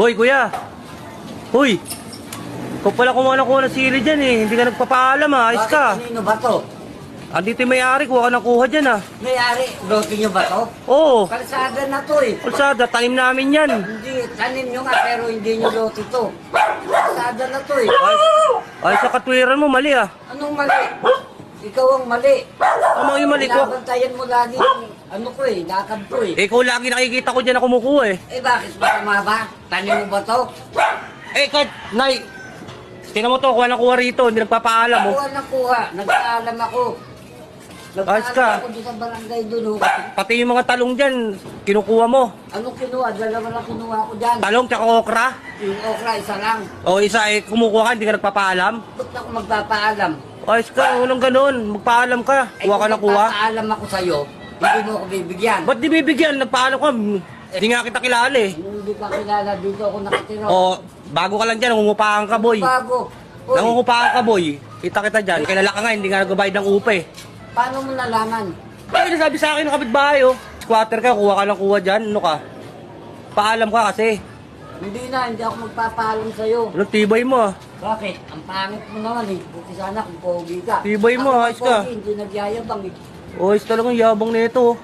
Hoy, kuya. Hoy. Ikaw pala kumuha ng kuha ng sili dyan eh. Hindi ka nagpapaalam ah. Ayos Bakit ka. kanino ba to? Andito yung may-ari. Kuha ka ng kuha dyan ah. May-ari, lote nyo ba to? Oo. Kalsada na to eh. Kalsada, tanim namin yan. Hindi, tanim nyo nga pero hindi nyo lote to. Kalsada na to eh. Ay, sa katwiran mo, mali ah. Anong mali? Ikaw ang mali. Tama yung mali ko. Binabantayan mo lagi yung ano ko eh, lakad ko eh. Eh, ikaw lagi nakikita ko dyan na kumukuha eh. Eh bakit masama ba? Tanim mo ba to? Eh, kahit, Nay, tingnan mo to, kuha ng kuha rito, hindi nagpapaalam mo. Kuha na kuha. Nag-aalam ako. Ayos ka. Nag-aalam ako doon sa barangay doon. oh. Pati yung mga talong dyan, kinukuha mo. Anong kinuha? Dalawa na kinuha ko dyan. Talong tsaka okra. Yung okra, isa lang. O isa eh, kumukuha ka, hindi ka nagpapaalam. Ba't ako magpapaalam? Ayos ka, walang ganun. Magpaalam ka. Eh, Kuha ka ng kuha. magpapaalam ako sa'yo, hindi mo ako bibigyan. Ba't di bibigyan? Nagpaalam ka. Hindi nga kita kilala eh. Hindi pa kilala dito ako nakatira. O, bago ka lang dyan, nangungupahan ka, boy. Bago. Uy, Nangungupahan ka, boy. Kita kita dyan. Kilala ka nga, hindi nga nagbabayad ng upa eh. paano mo nalaman? Ay, nasabi sa akin ng kapitbahay oh. Squatter ka, kuha ka ng kuha dyan. Ano ka? Paalam ka kasi. Hindi na, hindi ako magpapaalam sa'yo. Anong tibay mo ah? Bakit? Ang pangit mo naman eh. Buti sana kung pogi ka. Tibay mo, Ako ayos ka. pogi, Hindi nagyayabang eh. O, is talagang yabang nito.